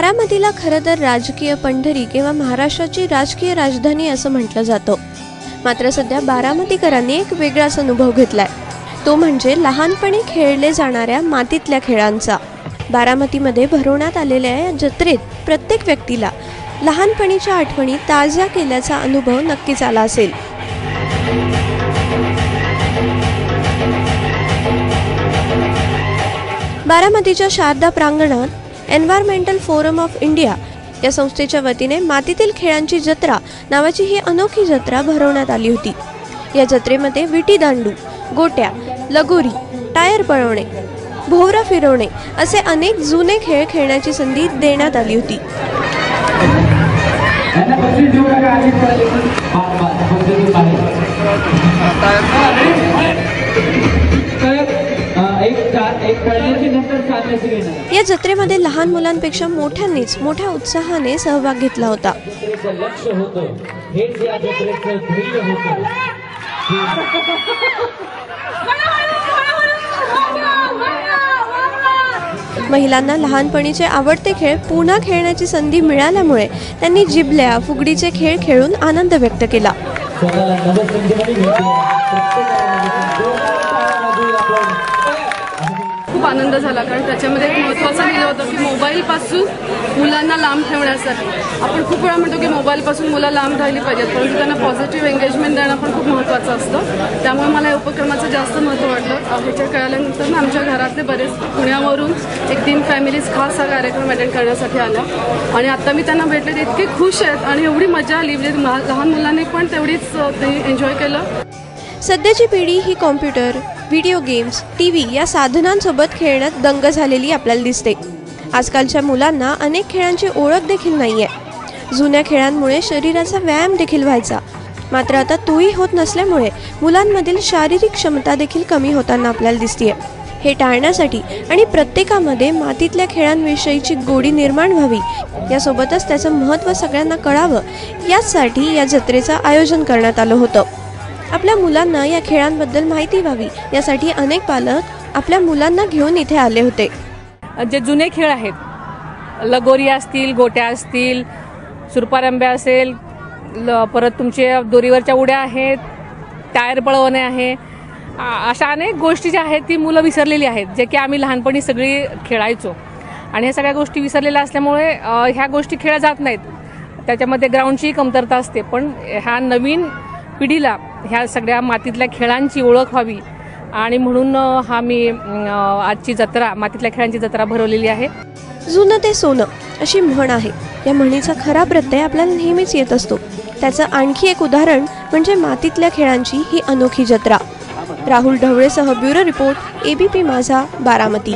बारामतीला खरं तर राजकीय पंढरी किंवा महाराष्ट्राची राजकीय राजधानी असं म्हटलं जातं. मात्र सध्या बारामतीकरांनी एक वेगळाच अनुभव घेतलाय. तो म्हणजे लहानपणी खेळले जाणाऱ्या मातीतल्या खेळांचा. बारामतीमध्ये भरवण्यात आलेल्या या जत्रेत प्रत्येक व्यक्तीला लहानपणीच्या आठवणी ताज्या केल्याचा अनुभव नक्कीच आला असेल. बारामतीच्या शारदा प्रांगणात एन्व्हायरमेंटल फोरम ऑफ इंडिया या संस्थेच्या वतीने मातीतील खेळांची जत्रा नावाची ही अनोखी जत्रा भरवण्यात आली होती. या जत्रेमध्ये विटी दांडू गोट्या लगोरी टायर पळवणे भोवरा फिरवणे असे अनेक जुने खेळ खेळण्याची संधी देण्यात आली होती. यांना या जत्रेमध्ये लहान मुलांपेक्षा मोठ्यांनीच मोठ्या उत्साहाने सहभाग घेतला होता. महिलांना लहानपणीचे आवडते खेळ पुन्हा खेळण्याची संधी मिळाल्यामुळे त्यांनी जिबल्या फुगडीचे खेळ खेळून आनंद व्यक्त केला. आनंद झाला. कारण त्याच्यामध्ये एक महत्त्वाचं लिहिलं होतं की मोबाईलपासून मुलांना लांब ठेवण्यासाठी. आपण खूप वेळा म्हणतो की मोबाईलपासून मुलं लांब राहिली पाहिजेत परंतु त्यांना पॉझिटिव्ह एंगेजमेंट देणं पण खूप महत्त्वाचं असतं. त्यामुळे मला या उपक्रमाचं जास्त महत्त्व वाटलं. अं, ह्याच्या ना आमच्या घरातले बरेच पुण्यावरून एक तीन फॅमिलीज खास हा कार्यक्रम अटेंड करण्यासाठी आला आणि आत्ता मी त्यांना भेटले ते इतके खुश आहेत आणि एवढी मजा आली. म्हणजे लहान मुलांनी पण तेवढीच ते एन्जॉय केलं. सध्याची पिढी ही computer video games T V या साधनांसोबत खेळण्यात दंग झालेली आपल्याला दिसते. आजकालच्या मुलांना अनेक खेळांची ओळख देखील नाही आहे जुन्या खेळांमुळे शरीराचा व्यायाम देखील व्हायचा. मात्र आता तोही होत नसल्यामुळे मुलांमधील शारीरिक क्षमता देखील कमी होताना आपल्याला दिसतीये. हे टाळण्यासाठी आणि प्रत्येकामध्ये मातीतल्या खेळांविषयीची गोडी निर्माण व्हावी यासोबतच त्याचं महत्त्व सगळ्यांना कळावं याचसाठी या जत्रेचं आयोजन करण्यात आलं होतं. आपल्या मुलांना या खेळांबद्दल माहिती व्हावी. यासाठी अनेक पालक आपल्या मुलांना घेऊन इथे आले होते. जे जुने खेळ आहेत लगोरी असतील गोट्या असतील सुरपारंब्या असेल ल परत तुमचे दोरीवरच्या उड्या आहेत टायर पळवणे आहे अशा अनेक गोष्टी ज्या आहेत ती मुलं विसरलेली आहेत जे की आम्ही लहानपणी सगळी खेळायचो. आणि ह्या सगळ्या गोष्टी विसरलेल्या असल्यामुळे ह्या गोष्टी खेळल्या जात नाहीत. त्याच्यामध्ये ग्राउंडचीही कमतरता असते पण ह्या नवीन पिढीला ह्या सगळ्या मातीतल्या खेळांची ओळख व्हावी. आणि म्हणून हा मी आजची जत्रा मातीतल्या खेळांची जत्रा भरवलेली आहे. जुनं ते सोनं अशी म्हण आहे. या म्हणीचा खरा प्रत्यय आपल्याला नेहमीच येत असतो. त्याचं आणखी एक उदाहरण म्हणजे मातीतल्या खेळांची ही अनोखी जत्रा. Rahul ढवळेसह bureau report ABP Majha Baramati.